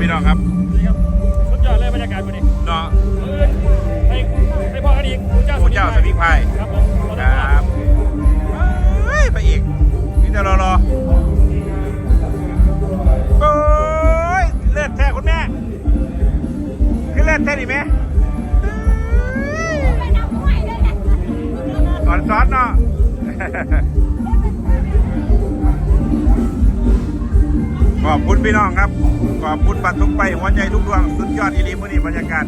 พี่น้องครับนี่ครับสุดยอดเลยบรรยากาศวันนี้เนาะเอ้ยให้ให้พ่อกันอีกคุณเจ้าผู้เจ้าสมิงไพรครับผมขอคต้อนรัรับบเฮ้ยไปอีกนี่จะรอรอโอ้ยเลือดแท้คุณแม่คือเลือดแท้ดิแม่สอนสอนเนาะ ขอบคุณพี่น้องครับ ขอบคุณบัตรทุกใบหัวใจทุกดวงสุดยอดอีรีมือนี่บรรยากาศ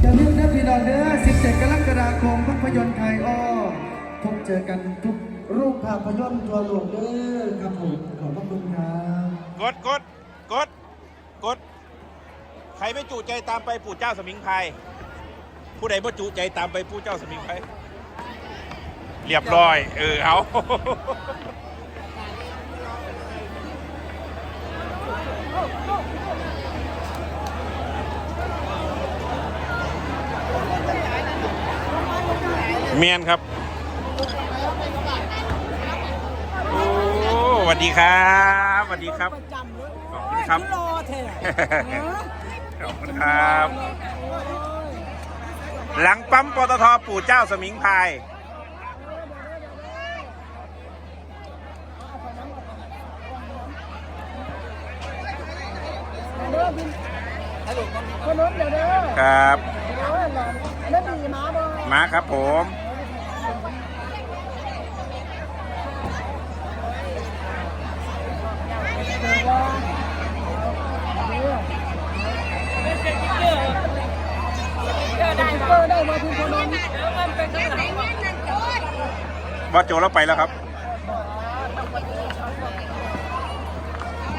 อย่าลืมนะพี่น้องเด้อ17 กรกฎาคมภาพยนตร์ไทยอ้อพบเจอกันทุกรูปภาพยนตร์ทั่วโลกเด้อครับผมขอบพระคุณครับกดกดกดกดใค รไม่จุใจตามไปปู่เจ้าสมิงไพรผู้ใดไม่จุใจตามไปปู่เจ้าสมิงไพรเรียบร้อย เออเอาเมียนครับโอ้สวัสดีครับสวัสดีครับประจำเลยขอบคุณครับโอ้ยที่รอเถอะ ขอบคุณครับ หลังปั๊มปตทปู่เจ้าสมิงพรายคนนู้นเดี๋ยวเด้อครับโอ้ยหลอนแล้วดีมาบ่มาครับผม บอสโจแล้วไปแล้วครับ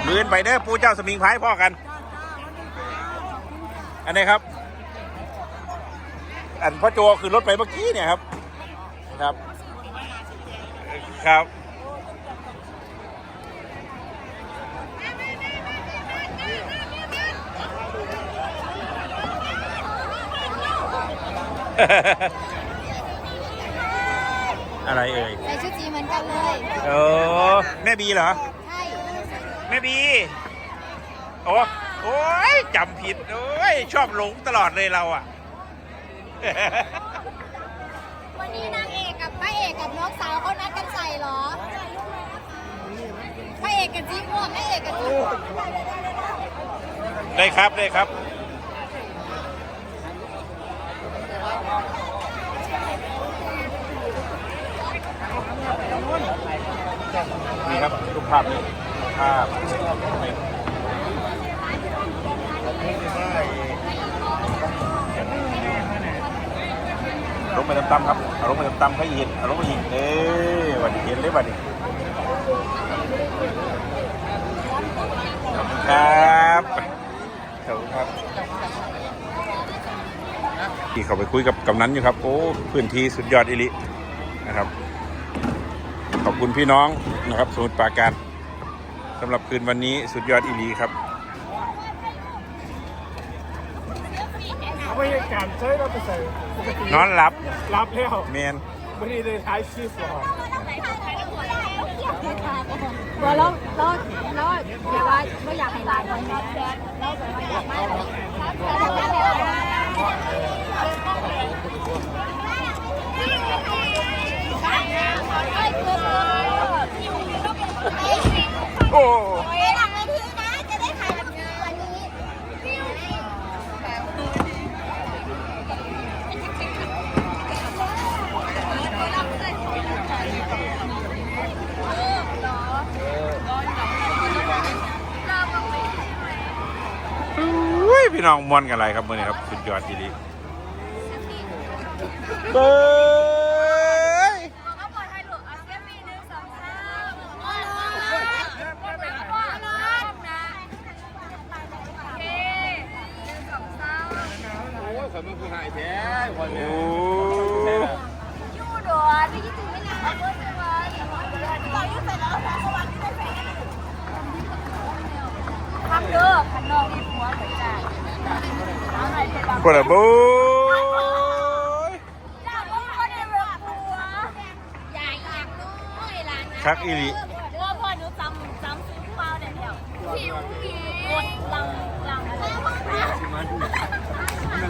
มือนไปเด้อปู่เจ้าสมิงพรายพ่อกัน อันไหนี้ครับ อันพ่อโจคือรถไปเมื่อกี้เนี่ยครับ ครับ ครับ อะไรเอ่ยใส่ชุดสีเหมือนกันเลยเออแม่บีเหรอ ใช่แม่บี โอ้โอ้ยจำผิดโอ้ยชอบหลงตลอดเลยเราอะ วันนี้นางเอกกับพระเอกกับน้องสาวเขานัดกันใส่เหรอพระเอกกับจีม่วงพระเอกกับจีม่วงได้ครับได้ครับ นี่ครับรูปภาพนี่ภาพลงไปตำๆครับอาลงไปตำๆให้เห็นอาลงไปอีกเอ้วันนี้เห็นเลยวันนี้ขอบคุณครับขอบคุณครับที่เขาไปคุยกับกำนันอยู่ครับ โอ้ พื้นที่สุดยอดอิลินะครับ อบคุณพี่น้องนะครับสมุทรปราการสำหรับคืนวันนี้สุดยอดอีหลีครับเอาไปให้การใช้เราไปใส่ปกตินอนหลับรับแล้วเมนวันนี้เลยท้ายชีพก่อนบัวแล้วแล้วแล้วอย่าว่าไม่อยากให้ลายมันนะแล้วแบบว่าอยากไม่หรอกโอ้ โอ้ยหลังเวทีนะ จะได้ถ่ายแบบนี้วันนี้ อุ้ย พี่น้องมวนกันอะไรครับมื่อนี้ครับสุดยอดอีดีเบ้ คนละบูคักอีหลีเออพอหนูจำจำซื้อเปล่เดี๋ยวผิวผิวกดลังลัง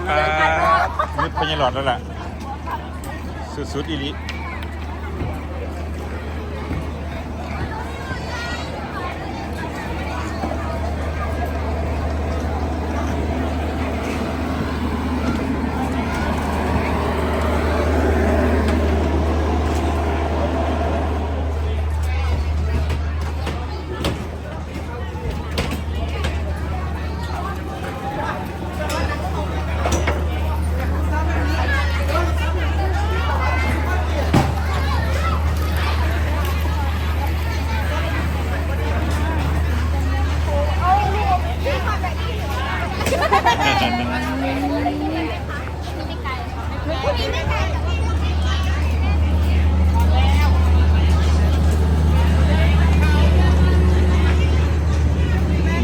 อ่พญาหลอดแล้วล่ะ สุดๆอีลี ม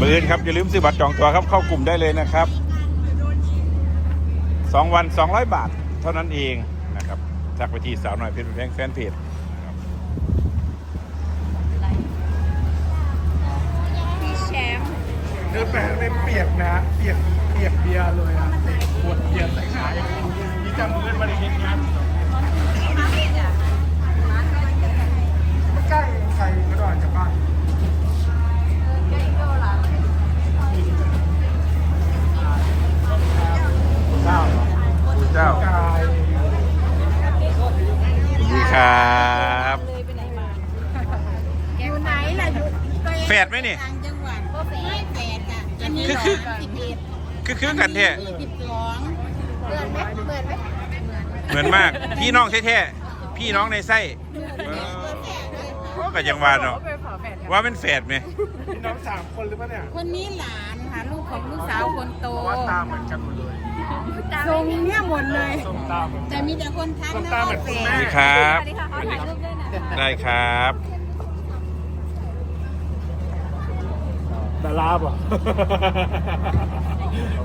ืออนครับ อย่าลืมซื้อบัตรจองตัวครับ เข้ากลุ่มได้เลยนะครับสองวันสองร้อยบาท เท่านั้นเองนะครับทักไปที่สาวหน่อยเพจแฟนแฟนเพจ เดินไปในเปียกนะเปียกเปียกเบียร์เลยอะเตะขวดเบียร์ใส่ขาอย่างนี้นี่จำเงินมาในเหตุงานใกล้ใครก็ได้จากบ้านเจ้าคุณเจ้ากายดีครับเลยไปไหนมาอยู่ไหนล่ะอยู่แฝดไหมนี่ คือหคือสิบเอ็ดคือคือกันแท้สิบสองเหมือนไหมเหมือนไหมเหมือนมาก พี่น้องแท้ๆพี่น้องในไส้เออก็ยังว่าเนาะว่าเป็นแฝดไหมพี่น้องสามคนหรือเปล่าเนี่ยคนนี้หลานค่ะลูกของลูกสาวคนโตเพราะว่าตาเหมือนกันหมดเลยทรงเนี่ยหมดเลยส้มตาเหมือนแต่มีแต่คนทักส้มนะตาเหมืว่าอนแฝคุณดแม่สวัสดีครับสวัสดีค่ะขอถ่ายรูปด้วยนะได้ครับ ดาราป่ะ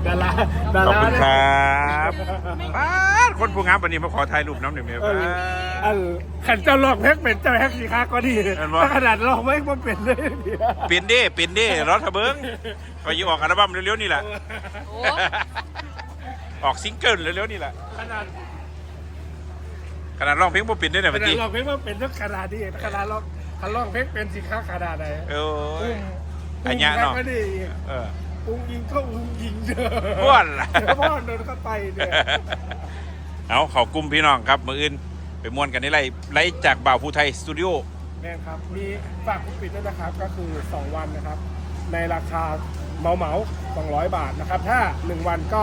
ดาราดาขอบราคุณเนี่ยครับป้าดคนผู้งามวันนี้มาขอถ่ายรูปน้ำหนึ่งเมียเอป้าอดอันขันเจ้าลอกแพ็กเป็นเจ้าแพ็กสีค้าก็ดีเห็นบ่ถ้าขนาดลอกไม่ก็เป็นเลยเนี่ยเปลี่ยนเด้เปลี่ยนเด้รถทะเบิงคอยยิออกอัลบั้มเร็วๆนี่แหละโอ้ออกซิงเกิลเร็วๆนี่แหละขนาดขนาดร้องเพลงบ่เป็นได้เนี่ยขเมื่อนาดกี้ลอกแพ็กมันเป็นเจ้าขนาดนี้ขนาดลอกขนาดลอกแพ็กเป็นสีค้าขนาดไหนโอ้ยอั นเนี้ยเนาะก็ดีเออ อุ้งยิงก็อุ้งยิงเด้อบ้วนล่ะบ้วนเดินเข้าไปเนี่ยเอาเขากลุ่มพี่น้องครับ มืออื่น ไปม่วนกันในไรไรจากบ่าวภูไทยสตูดิโอ แม่ครับ มีฝากคุณปิดด้วยนะครับ ก็คือ 2 วันนะครับ ในราคาเหมาเหมาๆ200 บาทนะครับ ถ้า 1 วันก็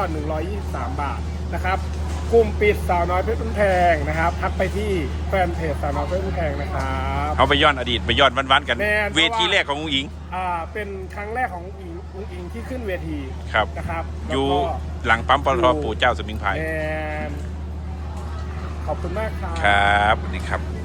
123 บาทนะครับ กลุ่มปิดสาวน้อยเพชรบุญแพงนะครับทักไปที่แฟนเพจสาวน้อยเพชรบุญแพงนะครับเอาไปย้อนอดีตไปย้อนวันๆกันแม่นเวทีแรกของอุ้งอิง อ่าเป็นครั้งแรกของอุ๋งอิงอุ๋งอิงที่ขึ้นเวทีครับ นะครับอแล้วยู่ก็ หลังปั๊มปตอยู่ทปู่เจ้าสมิงพรายแมนขอบคุณมากครับ ครับสวัสดีครับ